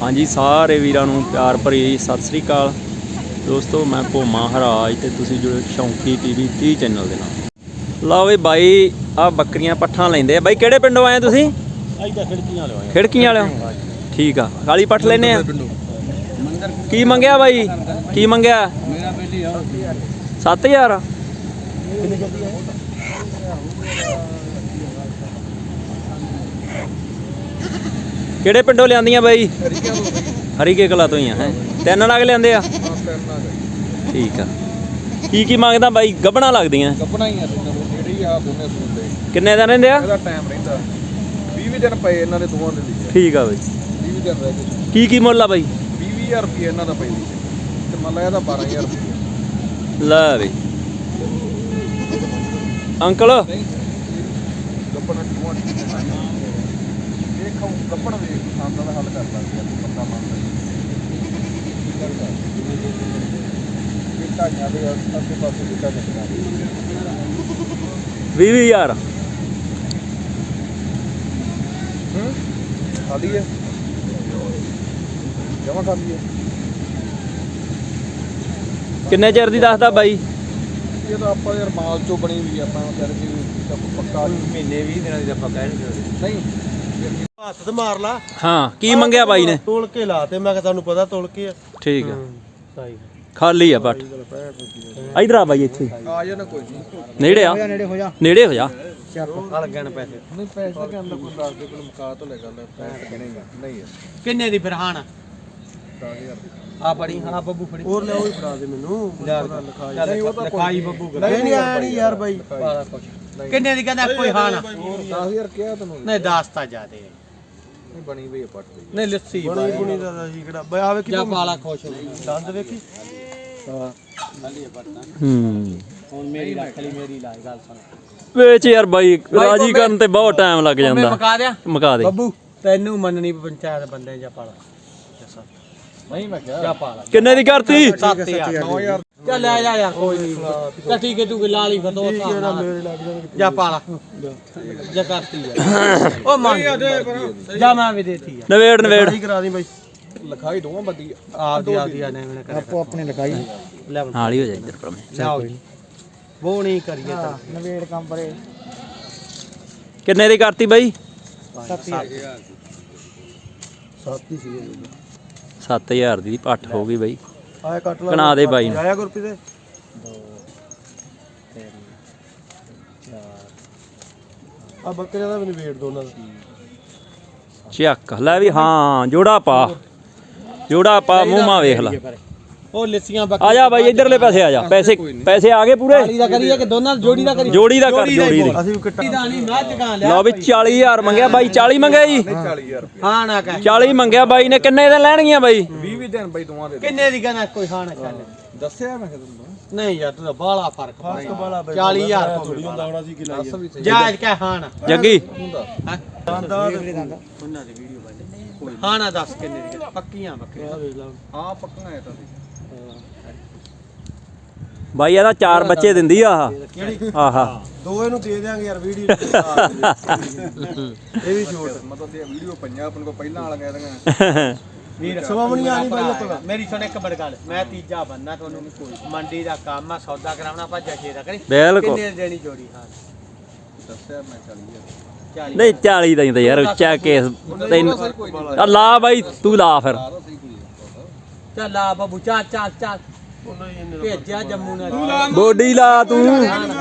ਹਾਂਜੀ ਸਾਰੇ ਵੀਰਾਂ ਨੂੰ ਪਿਆਰ ਭਰੀ ਸਤਿ ਸ੍ਰੀ ਅਕਾਲ। ਦੋਸਤੋ ਮੈਂ ਭੋਮਾ ਹਰਾਜ ਤੇ ਤੁਸੀਂ ਜੁੜੇ ਸ਼ੌਂਕੀ ਟੀਵੀ 30 ਚੈਨਲ ਦੇ ਨਾਲ। ਲਓ ਵੀ ਬਾਈ ਆ ਬੱਕਰੀਆਂ ਪੱਠਾਂ ਲੈਂਦੇ ਆ। ਬਾਈ ਕਿਹੜੇ ਪਿੰਡੋਂ ਆਏ ਤੁਸੀਂ? ਅੱਜ ਤਾਂ ਖਿੜਕੀਆਂ ਲਵਾਏ ਖਿੜਕੀਆਂ ਵਾਲਿਓ? ਠੀਕ ਆ ਕਾਲੀ ਪੱਠ ਲੈਨੇ ਆ? ਕੀ ਮੰਗਿਆ ਬਾਈ? ਕੀ ਮੰਗਿਆ? ਮੇਰਾ ਪਹਿਲੀ ਆ। 7000 ਕਿਹੜੇ ਪਿੰਡੋਂ ਲਿਆਂਦੀਆਂ ਬਾਈ? ਹਰੀਕੇ ਕਲਾ ਤੋਂ ਹੀ ਆ ਹੈ? ਤਿੰਨ ਨਗ ਲਿਆਂਦੇ ਆ? ਠੀਕ ਆ। ਕੀ ਕੀ ਮੰਗਦਾ ਬਾਈ? ਗੱਬਣਾ ਲੱਗਦੀਆਂ। ਕੱਪਣਾ ਹੀ ਆ ਜਿਹੜੀ ਆ ਦੋਨੇ ਸੁਣਦੇ ਕਿੰਨੇ ਦਾ ਰਹਿੰਦੇ ਆ? ਇਹਦਾ ਟਾਈਮ ਰਹਿੰਦਾ। 20 ਦਿਨ ਪਏ ਇਹਨਾਂ ਦੇ ਦੋਵਾਂ ਦੇ ਲਈ ਠੀਕ ਆ ਬਾਈ। 20 ਦਿਨ ਰਹਿ ਗਏ। ਕੀ ਕੀ ਮੁੱਲ ਆ ਬਾਈ? 20000 ਰੁਪਏ ਇਹਨਾਂ ਦਾ ਪਹਿਲੀ ਤੇ ਮੰਨ ਲਾ ਇਹਦਾ 12000 ਰੁਪਏ ਲੈ ਬਈ ਅੰਕਲ? ਨਹੀਂ ਕੱਪਣਾ ਦੋਵਾਂ ਦੇ ਦੇਖੋ ਕੱਪਣ ਵੇਖ ਸਾਂਦਾ ਦਾ ਹੱਲ ਕਰ ਸਕਦੇ ਆ ਬੰਦਾ ਮੰਨਦਾ ਇਹ ਟਾਈਆਂ ਦੇ ਅੱਗੇ ਪਾਸੇ ਦਿੱਤਾ ਨਿਕਲਦਾ 20000 ਹੂੰ? ਖਾਲੀ ਹੈ? ਜਮਾ ਖਾਲੀ ਹੈ। ਕਿੰਨੇ ਚਿਰ ਦੀ ਦੱਸਦਾ ਬਾਈ? ਇਹ ਤਾਂ ਆਪਾਂ ਯਾਰ ਮਾਲ ਚੋਂ ਬਣੀ ਵੀ ਆਪਾਂ ਕਰ ਕੇ ਵੀ ਆਪਾਂ ਪੱਕਾ ਮਹੀਨੇ 20 ਦਿਨਾਂ ਦੀ ਆਪਾਂ ਕਹਿ ਨਹੀਂ ਨਹੀਂ ਹੱਥ ਤੇ ਮਾਰ ਲਾ। ਹਾਂ ਕੀ ਮੰਗਿਆ ਬਾਈ ਨੇ? ਤੋਲ ਕੇ ਲਾ ਤੇ ਮੈਂ ਕਿਹਾ ਤੁਹਾਨੂੰ ਪਤਾ ਤੋਲ ਕੇ ਆ। ਠੀਕ ਆ। ਸਹੀ ਖਾਲੀ ਆ ਪੱਟ। ਇਧਰ ਆ ਬਾਈ ਇੱਥੇ। ਆ ਜਾਣਾ ਕੋਈ ਨਹੀਂ। ਨੇੜੇ ਆ। ਨੇੜੇ ਹੋ ਜਾ। ਨੇੜੇ ਹੋ ਜਾ। ਆ ਲੱਗਣ ਪੈਸੇ। ਨਹੀਂ ਪੈਸੇ ਕਹਿੰਦਾ ਕੋਈ ਦੱਸ ਦੇ ਕੋਈ ਮੁਕਾ ਤੋਂ ਲੈ ਗੱਲ ਪੈਸੇ ਗਿਣੇਗਾ ਨਹੀਂ ਯਾਰ ਕਿੰਨੇ ਦੀ ਫਿਰ ਹਾਣ? 10000 ਆ ਬੜੀ ਹਾਂ ਬੱਬੂ ਫੜੀ। ਹੋਰ ਲੈ ਉਹ ਹੀ ਫੜਾ ਦੇ ਮੈਨੂੰ। ਪਤਾ ਲਿਖਾ ਚੱਲ ਨਹੀਂ, ਉਹ ਤਾਂ ਲਿਖਾਈ ਬੱਬੂ ਕਰ ਨਹੀਂ ਨਹੀਂ ਆਇਆ ਨਹੀਂ ਯਾਰ ਬਾਈ। ਬਾਲਾ ਕੁਛ। ਕਿੰਨੇ ਦੀ ਕਹਿੰਦਾ ਕੋਈ ਹਾਣ? 10000 ਕਿਹਾ ਤੈਨੂੰ। ਨਹੀਂ ਦੱਸ ਤਾਂ ਜਾਦੇ ਨਹੀਂ ਬਣੀ ਵੀ ਆ ਪੱਟ ਦੀ। ਨਹੀਂ ਲੱਸੀ ਬਣੀ ਬੁਣੀ ਦਾ ਤਾਂ ਸੀ ਕਿਹੜਾ? ਬਈ ਆਵੇ ਕਿ ਜਾ ਬਾਲਾ ਖੁਸ਼ ਹੋ ਦੰਦ ਵੇਖੀ? ਹੂੰ। ਹੁਣ ਮੇਰੀ ਰੱਖ ਲਈ ਮੇਰੀ ਲਾਈ ਗੱਲ ਸੁਣ। ਵੇਚ ਯਾਰ ਬਾਈ ਰਾਜੀ ਕਰਨ ਤੇ ਬਹੁਤ ਟਾਈਮ ਲੱਗ ਜਾਂਦਾ। ਮਕਾ ਦਿਆਂ? ਮੁਕਾ ਦੇ। ਬੱਬੂ। ਤੈਨੂੰ ਮੰਨਣੀ ਪੰਚਾਇਤ ਬੰਦੇ ਜਾ ਪਾਲਾ। ਨਹੀਂ ਮੈਂ ਕਿਹਾ ਜਾ ਪਾਲਾ। ਕਿੰਨੇ ਦੀ ਕਰਤੀ? 7000 9000 ਚੱਲ ਲੈ ਜਾ ਯਾਰ ਕੋਈ ਨਹੀਂ ਚੱਲ ਠੀਕ ਹੈ ਤੂੰ ਲਾ ਲਈ ਫਿਰ ਦੋ ਜਾਣਗੇ ਜਾ ਪਾਲਾ। ਜਾ ਕਰਤੀ ਆ। ਉਹ ਮੰਨ ਜਾ ਮੈਂ ਵੀ ਦੇਤੀ ਆ। ਨਵੇੜ ਨਵੇੜ। ਕਰਾ ਦੀ ਬਾਈ। ਲਿਖਾਈ ਦੋਵਾਂ ਬੰਦੀ। ਆ ਆਪਦੀ ਆਪਦੀ ਆ ਨੇ ਕਰਿਆ ਆਪੋ ਆਪਣੇ ਲਿਖਾਈ। ਲੈ ਨਾਲ ਹੀ ਹੋ ਜਾ ਇੱਧਰ ਪਰਮੇ ਲਿਆਓ ਉਹ ਨਹੀਂ ਕਰੀਏ ਤਾਂ। ਨਵੇੜ ਕੰਮ ਪਰੇ। ਕਿੰਨੇ ਦੀ ਕਰਤੀ ਬਾਈ? 7 ਹੀ ਸੀ 7000 ਦੀ ਪੱਠ ਹੋ ਗਈ ਬਾਈ। ਆਇਆ ਕੱਟ ਲਾ ਕਣਾ ਦੇ ਬਾਈ ਨੂੰ। ਆਇਆ ਗੁਰਪ੍ਰੀਤ ਦੇ। ਆ ਬੱਕਰੀਆਂ ਦਾ ਵੀ ਨਵੇੜ ਦੋ ਉਹਨਾਂ ਦਾ। ਚੱਕ ਲੈ ਵੀ ਹਾਂ ਜੋੜਾ ਪਾ। ਜੋੜਾ ਪਾ ਮੂੰਹ ਮਾ ਵੇਖ ਲੈ। ਉਹ ਲੱਸੀਆਂ ਆ ਜਾ ਬਾਈ ਇਧਰਲੇ ਪਾਸੇ ਆ ਜਾ। ਪੈਸੇ ਪੈਸੇ ਆ ਗਏ ਪੂਰੇ। ਬੱਕਰੀ ਦਾ ਕਰੀਏ ਕਿ ਦੋਨਾਂ ਜੋੜੀ ਦਾ ਕਰੀਏ? ਜੋੜੀ ਦਾ ਕਰ ਜੋੜੀ ਦੀ ਅਸੀਂ ਵੀ ਕੱਟਾ ਦਾ ਨਹੀਂ ਮੈਂ ਜਗਾ ਲਿਆ ਲਓ ਵੀ 40000 ਮੰਗਿਆ ਬਾਈ 40 ਮੰਗਿਆ ਜੀ? 40000 ਰੁਪਏ। ਹਾਂ ਨਾ ਕਹਿ। 40 ਮੰਗਿਆ ਬਾਈ ਨੇ ਕਿੰਨੇ ਦੇ ਲੈਣਗੀਆਂ ਬਾਈ? 20 ਦਿਨ ਬਈ ਦੋਵਾਂ ਦੇ। ਕਿੰਨੇ ਦੀ ਕਹਿੰਦਾ ਕੋਈ ਹਾਂ ਨਾ ਚੱਲ ਦੱਸਿਆ ਮੈਂ ਕਿਹਾ ਤੈਨੂੰ ਨਹੀਂ ਯਾਰ ਤੂੰ ਤਾਂ ਬਾਲਾ ਫ਼ਰਕ ਵਾਲਾ ਬਾਈ 40000 ਥੋੜੀ ਹੁੰਦਾ ਹੋਣਾ ਸੀ ਕਿ ਲਾਈ ਦੱਸ ਵੀ ਸਹੀ। ਜਾਇਜ਼ ਕਹਿ ਹਾਂ ਨਾ। ਜੱਗੀ। ਹੈਂ? ਦੰਦਾ ਉਹਨਾਂ ਦੀ ਵੀਡੀਓ ਬਣ ਹਾਂ ਨਾ ਦੱਸ ਕਿੰਨੇ ਦੀ। ਕਹਿੰਦਾ? ਪੱਕੀਆਂ ਬੱਕਰੀਆਂ। ਵੇਖ ਲਾ ਹਾਂ ਪੱਕਾ ਹੈ ਤਾਂ। ਬਾਈ ਇਹਦਾ ਚਾਰ ਬੱਚੇ ਦਿੰਦੀ ਆ ਆਹ। ਆਹਾ। ਦੋ ਇਹਨੂੰ ਦੇ ਦਿਆਂਗੇ ਯਾਰ ਵੀਡੀਓ ਇਹ ਵੀ ਛੋਟ ਮਤਲਬ ਤੇ ਵੀਡੀਓ ਪਈਆਂ ਆਪਣੇ ਕੋ ਪਹਿਲਾਂ ਵਾਲਾ ਕਹਿ ਦਾਂਗਾ ਵੀਰ ਸਵਾਮਣੀ ਆ ਨਹੀਂ ਬਾਈ ਆਪਾਂ ਮੇਰੀ ਸੁਣ ਇੱਕ ਬੜ ਗੱਲ ਮੈਂ ਤੀਜਾ ਬੰਨਾ ਤੁਹਾਨੂੰ ਵੀ ਕੋਈ। ਮੰਡੀ ਦਾ ਕੰਮ ਆ ਸੌਦਾ ਕਰਾਉਣਾ ਭੱਜਾ ਛੇੜਾ ਕਰੀ। ਬਿਲਕੁਲ। ਕਿੰਨੇ ਦੇਣੀ ਜੋੜੀ? ਹਾਂ। ਦੱਸਿਆ ਮੈਂ 40000 40 ਨਹੀਂ 40 ਦਾ ਹੀ ਤਾਂ ਯਾਰ ਉੱਚਾ ਕੇਸ ਤੈਨੂੰ ਆ ਲਾ ਬਾਈ ਤੂੰ ਲਾ ਫਿਰ। ਸਾਰਾ ਚੱਲ ਆ ਬਾਬੂ ਚੱਲ ਚੱਲ ਚੱਲ। ਭੇਜਿਆ ਜੰਮੂ ਨੇ। ਬੋਡੀ ਲਾ ਤੂੰ।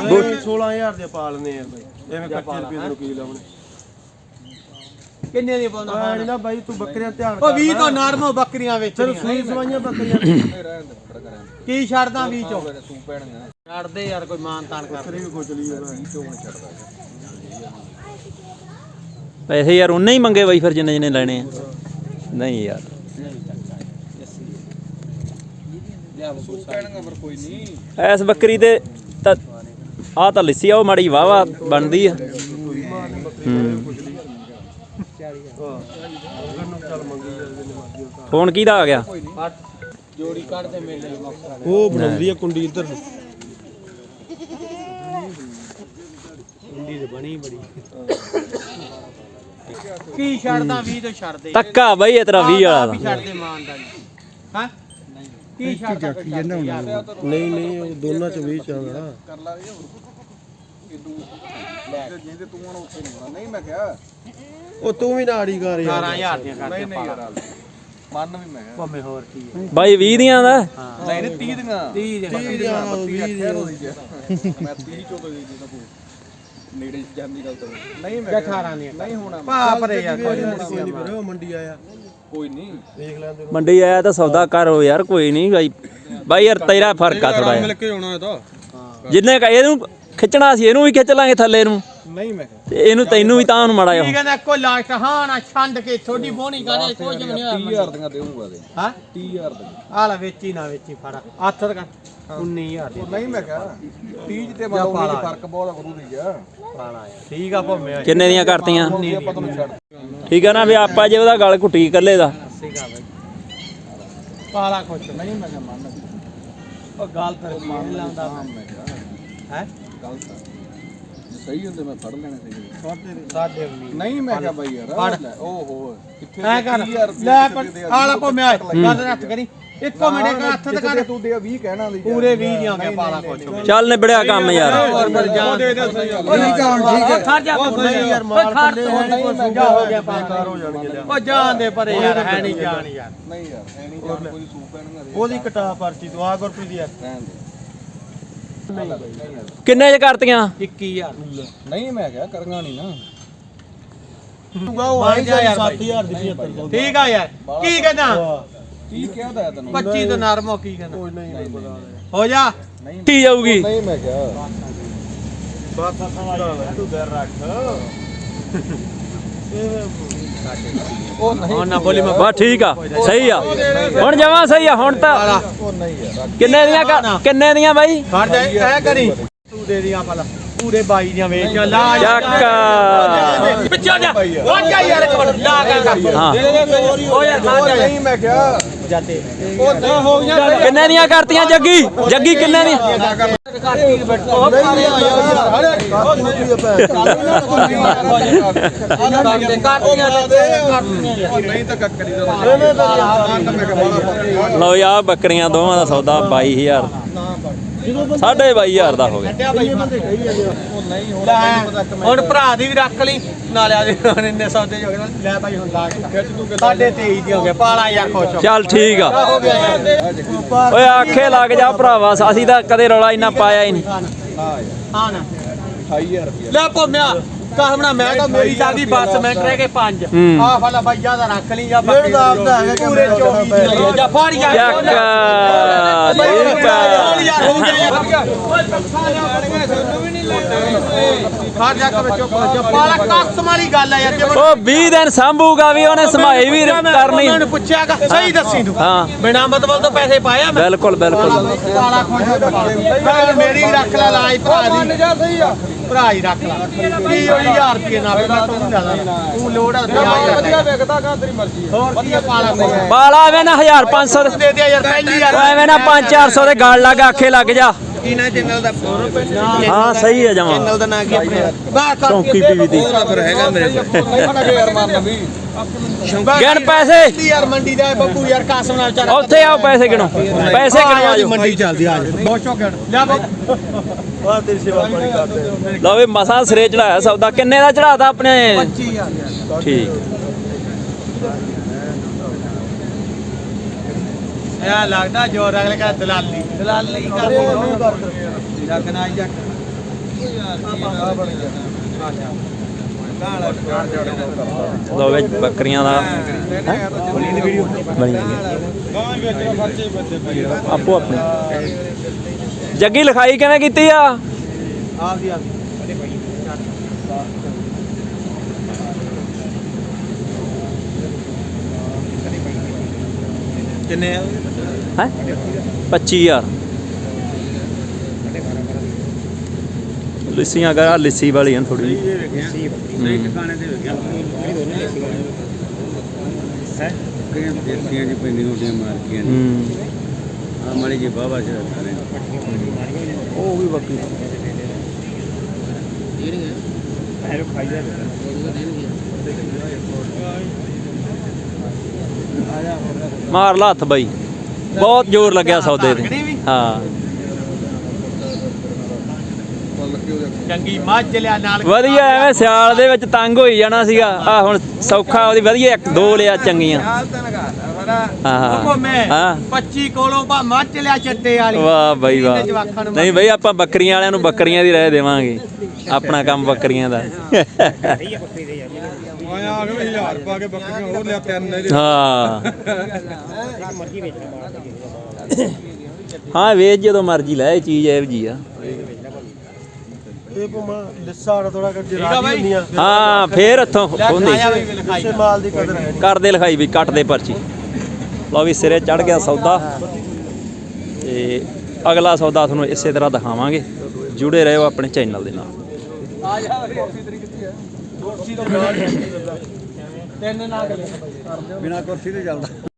16000 ਦੇ ਪਾ ਲੈਨੇ ਆ ਬਾਈ। ਐਵੇਂ ਕੱਚੇ ਰੁਪਏ ਤੈਨੂੰ ਕੀ ਲਾਉਣੇ। ਕਿੰਨੇ ਦੀ ਪਾਉਂਦਾ ਆ ਨਾ ਬਾਈ ਤੂੰ ਬੱਕਰੀਆਂ ਧਿਆਨ ਉਹ 20 ਤੋਂ ਨਰਮੋ ਬੱਕਰੀਆਂ ਵਿੱਚ ਚਲ ਸੂਈ ਸਵਾਈਆਂ ਬੱਕਰੀਆਂ ਕੀ ਛੱਡਦਾ 20 ਚੋਂ? ਤੂੰ ਛੱਡਦੇ ਯਾਰ ਕੋਈ ਮਾਨ ਤਾਨ ਕਰ ਵੀ ਖੋਚ ਲਈ ਚੋਂ ਛੱਡਦਾ। ਪੈਸੇ ਯਾਰ ਉਹਨੇ ਹੀ ਮੰਗੇ ਬਾਈ ਫਿਰ ਜਿੰਨੇ ਜਿੰਨੇ ਲੈਣੇ ਆ। ਨਹੀਂ ਯਾਰ ਤੂੰ ਪੈਣਗਾ ਪਰ ਕੋਈ ਨਹੀਂ ਐਸ ਬੱਕਰੀ ਤੇ ਤਾਂ ਆ ਤਾਂ ਲਿੱਸੀ ਆ ਉਹ ਮਾੜੀ ਵਾਵਾ ਬਣਦੀ ਆ। ਫੋਨ ਕਿਹਦਾ ਆ ਗਿਆ? ਜੋੜੀ ਕੱਢ ਤੇ ਮੇਲੇ ਮੌਕਾ ਉਹ ਬਣਾਉਂਦੀ ਆ ਕੁੰਡੀ ਇੱਧਰ ਕੁੰਡੀ ਤੇ ਬਣੀ ਬੜੀ। ਕੀ ਛੱਡਦਾ 20 ਤੋਂ ਛੱਡ ਦੇ ਤੱਕਾ ਬਾਈ ਇਹ ਤੇਰਾ 20 ਵਾਲਾ ਦਾ ਦੇ ਹਾਂ? ਕੀ ਛੱਡਦਾ ਕੋਈ ਛੱਡ ਦੇ ਯਾਰ। ਨਹੀਂ ਨਹੀਂ ਉਹ ਦੋਨਾਂ ਚ 20 ਚੱਲਦਾ। ਕਰ ਲਾਂਗੇ ਹੋਰ ਇਹ ਤੂੰ ਲੈ। ਜਿਹਦੇ ਤੂੰ ਹੁਣ ਉੱਥੇ ਨਹੀਂ ਮੈਂ ਕਿਹਾ। ਉਹ ਤੂੰ ਵੀ ਨਾ ਅੜੀ ਕਰ ਯਾਰ। 18000 ਦੀਆਂ ਕਰਦੇ ਨਹੀਂ ਨਹੀਂ ਯਾਰ। ਮੰਨ ਵੀ ਮੈਂ ਕਿਹਾ। ਭਾਵੇਂ ਹੋਰ ਕੀ ਹੈ ਬਾਈ 20 ਦੀਆਂ ਦਾ? ਨਹੀਂ ਨਹੀਂ 30 ਦੀਆਂ। 30 ਦੇ 30 ਦੀਆਂ 20 ਦੀਆਂ। ਮੈਂ 30 ਚੋਂ ਤੋਂ ਜੀ ਨਾ ਕੋਈ ਨੇੜੇ ਜਾਂਦੀ ਗੱਲ ਤਾਂ ਨਹੀਂ। ਮੈਂ ਜਾਂ ਕਿਹਾ 18 ਦੀਆਂ ਨਹੀਂ ਹੋਣਾ ਪਾ ਪਰੇ ਯਾਰ ਕੋਈ ਨਹੀਂ। ਮੰਡੀ ਆਇਆ। ਕੋਈ ਨਹੀਂ। ਦੇਖ ਲੈਂਦੇ ਮੰਡੀ ਆਇਆ ਤਾਂ ਸੌਦਾ ਕਰੋ ਯਾਰ ਕੋਈ ਨਹੀਂ ਬਾਈ। ਬਾਈ ਯਾਰ ਤੇਰਾ ਫ਼ਰਕ ਆ ਥੋੜਾ ਕੇ ਜਿੰਨੇ ਕਾ ਇਹਨੂੰ ਖਿੱਚਣਾ ਸੀ ਇਹਨੂੰ ਵੀ ਖਿੱਚ ਲਾਂਗੇ ਥੱਲੇ ਨੂੰ। ਨਹੀਂ ਮੈਂ ਕਿਹਾ। ਤੇ ਇਹਨੂੰ ਤੈਨੂੰ ਵੀ ਤਾਂ ਨੂੰ ਮਾੜਾ ਕੀ ਜਿਹਾ ਕਹਿੰਦਾ ਕੋਈ ਲਾਸਟ ਹਾਂ ਨਾ ਛੰਡ ਕੇ ਥੋੜੀ ਬੋਣੀ ਕਰੇ ਕੋਈ ਜਮ ਨਹੀਂ 30000 ਦੀਆਂ ਦੇਊਂਗਾ ਦੇ ਹਾਂ? 30000 ਦੀਆਂ। ਆ ਲੈ ਵੇਚੀ ਨਾ ਵੇਚੀ ਫੜ। ਹੱਥ ਤੱਕ 19000 ਦੀ ਨਹੀਂ ਮੈਂ ਕਿਹਾ। 30 ਤੇ ਮਤਲਬ ਉਹਦੇ 'ਚ ਫ਼ਰਕ ਬਹੁਤ ਆ ਗੁਰੂ ਦੀ ਆ। ਪਾਲਾ ਯਾਰ ਠੀਕ ਆ ਭੋਮੇ ਕਿੰਨੇ ਦੀਆਂ ਕਰਤੀਆਂ? ਆਪਾਂ ਛੱਡ ਠੀਕ ਆ ਨਾ, ਵੀ ਆਪਾਂ ਜੇ ਉਹਦਾ ਗਲ ਘੁੱਟੀ ਇਕੱਲੇ ਦਾ। ਪਾਲਾ ਖੁਸ਼ ਨਹੀਂ, ਮੈਂ ਮੰਨ ਉਹ ਗੱਲ ਤੇ ਲਾਉਂਦਾ ਹੈ? ਗਲਤ ਸਹੀ ਹੁੰਦੇ ਮੈਂ ਫੜ ਲੈਣੇ ਸੀ ਸਾਡੇ ਵੀ। ਨਹੀਂ ਨਹੀਂ ਮੈਂ ਕਿਹਾ ਬਾਈ ਯਾਰ ਫੜ। ਲੈ, ਓਹੋ ਕਿੱਥੇ ਐ ਕਰ। 30,000 ਰੁਪਏ ਲੈ ਪਰ ਦੇ ਆ? ਆਲਾ ਭੋਮੇ ਆਏ ਗੱਲ ਹੱਥ ਕਰੀ। ਇੱਕੋ ਮਿੰਟ ਇੱਕ ਹੱਥ ਤੇ ਕਰ ਤੂੰ ਦੇ 20 ਕਹਿਣਾ ਦੀ ਪੂਰੇ 20 ਦੀਆਂ ਹੋ ਗਿਆ ਪਾਲਾ ਖੁਸ਼ ਚੱਲ ਨਿਬੜਿਆ ਕੰਮ ਯਾਰ। ਹੋਰ ਫਿਰ ਦੇ ਦੇ ਸਹੀ ਠੀਕ ਆ ਹੁਣ ਠੀਕ ਹੈ। ਖੜ ਜਾ ਭੋਮੇ ਯਾਰ ਮਾਰ ਥੱਲੇ ਹੋ ਗਿਆ ਪਾਲਾ ਹੋ ਜਾਣਗੇ ਉਹ ਜਾਨ ਦੇ ਪਰੇ ਯਾਰ ਹੈ ਨਹੀਂ ਜਾਨ ਯਾਰ ਨਹੀਂ ਯਾਰ ਐ ਨਹੀਂ ਜਾਣ ਕੋਈ ਸੂਪ ਪੈਣਗਾ ਉਹਦੀ ਕਟਾ ਪਰਚੀ ਤੂੰ ਆ ਗੁਰਪ੍ਰੀਤ ਦੀ ਰਹਿਣ ਦੇ। ਕਿੰਨੇ ਚ ਕਰਤੀਆਂ? 21000 ਨਹੀਂ ਮੈਂ ਕਿਹਾ ਕਰਾਂਗਾ ਨਹੀਂ ਨਾ। ਤੂੰ ਉਹ ਆਈ ਜਾ 7000 ਦੀ 75 ਠੀਕ ਆ ਯਾਰ। ਕੀ ਕਹਿੰਦਾ? ਕੀ ਕਹਿਦਾ ਹੈ ਤੈਨੂੰ? 25 ਤੋਂ ਨਰਮ ਹੋ ਕੀ ਕਹਿੰਦਾ? ਕੋਈ ਨਹੀਂ ਨਹੀਂ ਪਤਾ ਹੋ ਜਾ। ਟੀ ਜਾਊਗੀ। ਨਹੀਂ ਮੈਂ ਕਿਹਾ। ਬਸ ਤੂੰ ਦਰ ਰੱਖ। ਉਹ ਨਾ ਬੋਲੀ ਮੈਂ ਬਸ ਠੀਕ ਆ ਸਹੀ ਆ। ਹੁਣ ਜਮਾ ਸਹੀ ਆ ਹੁਣ ਤਾਂ। ਉਹ ਨਹੀਂ ਯਾਰ। ਕਿੰਨੇ ਦੀਆਂ ਕਰ- ਕਿੰਨੇ ਦੀਆਂ ਬਾਈ? ਖੜ ਜਾ ਐ ਕਰੀ। ਤੂੰ ਦੇ ਦੀਆਂ ਭਲਾ ਪੂਰੇ 22 ਦੀਆਂ ਵੇਚ ਲਾ ਚੱਕ। ਪਿੱਛੇ ਜਾ। ਹੋ ਜਾ ਯਾਰ ਇੱਕ ਮਿੰਟ ਲਾ ਕਰ ਹਾਂ। ਯਾਰ ਉਹ ਜਾ। ਨਹੀਂ ਮੈਂ ਕਿਹਾ। ਕਿੰਨੇ ਦੀਆਂ ਕਰਤੀਆਂ ਜੱਗੀ? ਜੱਗੀ ਕਿੰਨੇ ਦਾ ਲਓ ਯਾ ਬੱਕਰੀਆਂ ਦੋਵਾਂ ਦਾ ਸੌਦਾ 22000 ਸਾਢੇ 22000 ਦਾ ਹੋ ਗਿਆ। ਹੁਣ ਭਰਾ ਦੀ ਵੀ ਰੱਖ ਲਈ ਨਾਲੇ ਆ ਦੇ ਹੁਣ ਇੰਨੇ ਸੌਦੇ ਜੋ ਲੈ ਭਾਈ ਹੁਣ ਲਾ ਕੇ। ਸਾਡੇ 23 ਦੀ ਹੋ ਗਿਆ ਪਾਲਾ ਯਾਰ ਖੁਸ਼ ਹੋ। ਚੱਲ ਠੀਕ ਆ। ਹੋ ਗਿਆ ਯਾਰ। ਓਏ ਆਖੇ ਲੱਗ ਜਾ ਭਰਾਵਾ ਅਸੀਂ ਤਾਂ ਕਦੇ ਰੌਲਾ ਇੰਨਾ ਪਾਇਆ ਹੀ ਨਹੀਂ। ਹਾਂ ਨਾ। 28000 ਰੁਪਏ ਲੈ ਭੋਮਿਆ ਕਾਹਮਣਾ ਮੈਂ ਤਾਂ ਮੇਰੀ ਸਾਡੀ ਬੱਸ ਮੈਂ ਰਹਿ ਗਏ ਪੰਜ। ਹੂੰ। ਆ ਫਲਾ ਬਾਈ ਜ਼ਿਆਦਾ ਰੱਖ ਲਈ ਜਾਂ ਬਾਕੀ ਤਾਂ ਆਪਦਾ ਹੈਗਾ ਕਿ ਪੂਰੇ ਮੈਂ 24 ਦੀ। ਲਈ ਜਾ ਫੜ ਜਾ ਚੱਕ ਠੀਕ ਆ ਯਾਰ ਹੋ ਗਿਆ ਯਾਰ। ਓਏ ਪੱਖਾ ਲਿਆ ਬੜੀਆਂ ਸਾਨੂੰ ਵੀ ਨਹੀਂ ਲੈਣਾ ਫੜ ਜਾ ਕੇ ਚੁੱਪ ਚੁੱਪ ਪਾਲਾ ਕਸਮ ਵਾਲੀ ਗੱਲ ਆ ਯਾਰ ਜੇ ਉਹ 20 ਦਿਨ ਸੰਭੂਗਾ ਵੀ ਉਹਨੇ ਸਮਾਈ ਵੀ ਕਰਨੀ। ਉਹਨੇ ਪੁੱਛਿਆਗਾ ਸਹੀ ਦੱਸੀ ਤੂੰ। ਹਾਂ। ਬਿਨਾ ਮਤਲਬ ਤੋਂ ਪੈਸੇ ਪਾਇਆ ਮੈਂ। ਬਿਲਕੁਲ ਬਿਲਕੁਲ। ਮੇਰੀ ਵੀ ਰੱਖ ਲੈ ਲਾਜ ਭਰਾ ਦੀ। ਜਾ ਸਹੀ ਆ। ਭਰਾ ਹੀ ਰੱਖ ਲੈ। ਕੀ ਹੋਈ? 1000 ਰੁਪਏ ਨਾ ਪਤਾ ਤੂੰ ਜ਼ਿਆਦਾ ਤੂੰ ਲੋੜ ਆ ਵਧੀਆ ਵਿਕਦਾ ਕਾ ਤੇਰੀ ਮਰਜ਼ੀ ਹੋਰ ਕੀ ਆ ਪਾਲਾ ਕੋਈ ਬਾਲਾ ਐਵੇਂ ਨਾ 1500 ਦੇ ਦੇ ਯਾਰ ਪਹਿਲੀ ਯਾਰ ਉਹ ਐਵੇਂ ਨਾ 5-400 ਦੇ ਗਾਲ ਲੱਗ ਆਖੇ ਲੱਗ ਜਾ। ਕਿਨਾ ਚੈਨਲ ਦਾ ਹਾਂ ਸਹੀ ਹੈ ਜਮਾ। ਚੈਨਲ ਦਾ ਨਾਂ ਕੀ ਆਪਣੇ? ਚੌਂਕੀ ਪੀਵੀ ਦੀ। ਫਿਰ ਹੈਗਾ ਮੇਰੇ ਕੋਲ। ਗਿਣ ਪੈਸੇ। ਯਾਰ ਮੰਡੀ ਦਾ ਬੱਬੂ ਯਾਰ ਕਾਸਮ ਨਾਲ ਵਿਚਾਰਾ ਉੱਥੇ ਆਓ ਪੈਸੇ ਗਿਣੋ। ਪੈਸੇ ਗਿਣੋ ਆਜੋ ਮੰਡੀ ਚੱਲਦੀ ਆ ਬਹੁਤ ਸ਼ੌਕ ਹੈ। ਲੈ ਬੱਬੂ ਆ ਤੇਰੀ ਸੇਵਾ ਬੜੀ ਕਰਦੇ ਲਓ ਵੀ ਮਸਾਂ ਸਿਰੇ ਚੜਾਇਆ ਸੌਦਾ ਕਿੰਨੇ ਦਾ ਚੜਾਤਾ ਆਪਣੇ? 25000 ਠੀਕ। ਇਹ ਲੱਗਦਾ ਜੋਰ ਅਗਲੇ ਕਾ ਦਲਾਲੀ ਦਲਾਲੀ ਕਰ ਜੱਗ ਨਾ ਜੱਗ ਲਓ ਵਿੱਚ ਬੱਕਰੀਆਂ ਦਾ। ਬਣੀ ਆਪੋ ਆਪਣੇ। ਜੱਗੀ ਲਿਖਾਈ ਕਿਵੇਂ ਕੀਤੀ ਆ? ਆਪਦੀ ਆ ਕਿੰਨੇ ਆ? ਹੈ? 25000 ਲਿੱਸੀਆਂ ਕਰ ਆਹ ਲਿੱਸੀ ਵਾਲੀ ਹਨ ਥੋੜੀ ਦੇਸੀਆਂ ਜੀ ਪੈਂਦੀ ਹੁੰਦੀਆਂ ਮਾਰਕੀਆਂ ਨੇ ਹੂੰ। ਆ ਮਾੜੀ ਜੀ ਬਾਬਾ ਚ ਸਾਰੇ ਉਹ ਵੀ ਬੱਕਰੀ ਮਾਰ ਲਾ ਹੱਥ ਬਾਈ। ਬਹੁਤ ਜ਼ੋਰ ਲੱਗਿਆ ਸੌਦੇ ਤੇ। ਹਾਂ। ਚੰਗੀ ਮੱਝ ਲਿਆ ਨਾਲ। ਵਧੀਆ ਐਵੇਂ ਸਿਆਲ ਦੇ ਵਿੱਚ ਤੰਗ ਹੋਈ ਜਾਣਾ ਸੀਗਾ। ਆ ਹੁਣ ਸੌਖਾ ਉਹਦੀ ਵਧੀਆ ਇੱਕ ਦੋ ਲਿਆ ਚੰਗੀਆਂ। ਹਾਂ ਮੈਂ ਹਾਂ। 25 ਕੋਲੋਂ ਬਾ ਮੱਝ ਲਿਆ ਚੱਟੇ ਵਾਲੀ। ਵਾਹ ਬਾਈ ਵਾਹ। ਨਹੀਂ ਬਈ ਆਪਾਂ ਬੱਕਰੀਆਂ ਵਾਲਿਆਂ ਨੂੰ ਬੱਕਰੀਆਂ ਦੀ ਰਹਿ ਦੇਵਾਂਗੇ। ਆਪਣਾ ਕੰਮ ਬੱਕਰੀਆਂ ਦਾ। ਆਇਆ ਆ ਗਿਆ 1000 ਪਾ ਕੇ ਬੱਕਰੀਆਂ ਹੋਰ ਲਿਆ ਤਿੰਨ ਇਹਦੇ ਹਾਂ। ਹਾਂ ਵੇਚ ਜਦੋਂ ਮਰਜ਼ੀ ਲੈ ਇਹ ਚੀਜ਼ ਇਹੋ ਜੀ ਆ। ਇਹ ਪਮਾ ਲਿੱਸਾ ਥੋੜਾ ਕਰ ਆ ਜਰਾ ਬਾਈ। ਹੁੰਦੀਆਂ। ਹਾਂ ਫੇਰ ਇੱਥੋਂ ਖੋਂਦੇ। ਮਾਲ ਦੀ ਕਦਰ ਹੈ ਕਰਦੇ ਲਿਖਾਈ ਵੀ ਕੱਟ ਦੇ ਪਰਚੀ। ਲਓ ਵੀ ਸਿਰੇ ਚੜ ਗਿਆ ਸੌਦਾ। ਤੇ ਅਗਲਾ ਸੌਦਾ ਤੁਹਾਨੂੰ ਇਸੇ ਤਰ੍ਹਾਂ ਦਿਖਾਵਾਂਗੇ। ਜੁੜੇ ਰਹੋ ਆਪਣੇ ਚੈਨਲ ਦੇ ਨਾਲ। ਤਿੰਨ ਨਾਲ ਬਿਨਾ ਕੁਰਸੀ ਤੇ ਚੱਲਦਾ।